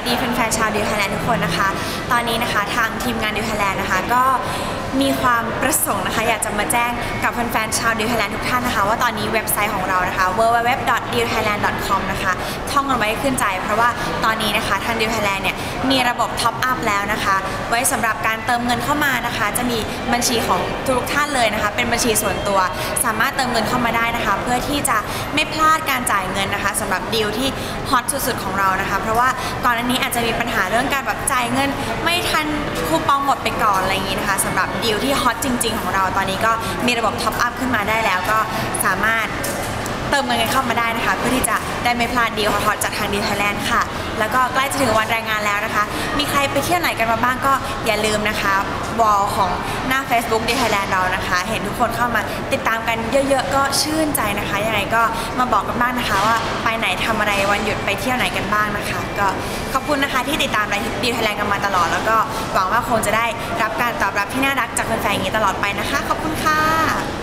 วัสดีแฟนๆชาวดิวไทยแลนด์ทุกคนนะคะ ตอนนี้นะคะทางทีมงานดิวไทยแลนด์นะคะ ก็มีความประสงค์นะคะ อยากจะมาแจ้งกับแฟนๆชาวดิวไทยแลนด์ทุกท่านนะคะ ว่าตอนนี้เว็บไซต์ของเรานะคะ www.dewthailand.com นะคะ ท่องกันไว้ให้ขึ้นใจ เพราะว่าตอนนี้นะคะทางดิวไทยแลนด์เนี่ยมีระบบท็อปอัพแล้วนะคะ ไว้สำหรับการเติมเงินเข้ามานะคะ จะมีบัญชีของทุกท่านเลยนะคะ เป็นบัญชีส่วนตัว สามารถเติมเงินเข้ามาได้นะคะ เพื่อที่จะไม่พลาดการจ่ายเงินนะคะสำหรับดีลที่ฮอตสุดๆของเรานะคะ เพราะว่าก่อนอันนี้อาจจะมีปัญหาเรื่องการแบบจ่ายเงิน ไม่ทันคูปองหมดไปก่อนอะไรอย่างนี้นะคะสำหรับดีลที่ฮอตจริง ๆ ของเราตอนนี้ก็มีระบบท็อปอัพขึ้นมาได้แล้วก็สามารถ เติมเงินกันเข้ามาได้นะคะ เพื่อที่จะได้ไม่พลาดดีลฮอตจากทางดีไทยแลนด์ค่ะ แล้วก็ใกล้จะถึงวันแรงงานแล้วนะคะ มีใครไปเที่ยวไหนกันมาบ้างก็อย่าลืมนะคะวอลของหน้า Facebook ดีไทยแลนด์เรานะคะ เห็นทุกคนเข้ามาติดตามกันเยอะๆ ก็ชื่นใจนะคะยังไงก็มาบอกกันบ้างนะคะ ว่าไปไหนทำอะไรวันหยุดไปเที่ยวไหนกันบ้างนะคะ ก็ขอบคุณนะคะที่ติดตามรายดีไทยแลนด์กันมาตลอด แล้วก็หวังว่าคงจะได้รับการตอบรับที่น่ารักจากแฟนๆอย่างนี้ตลอดไปนะคะ ขอบคุณค่ะ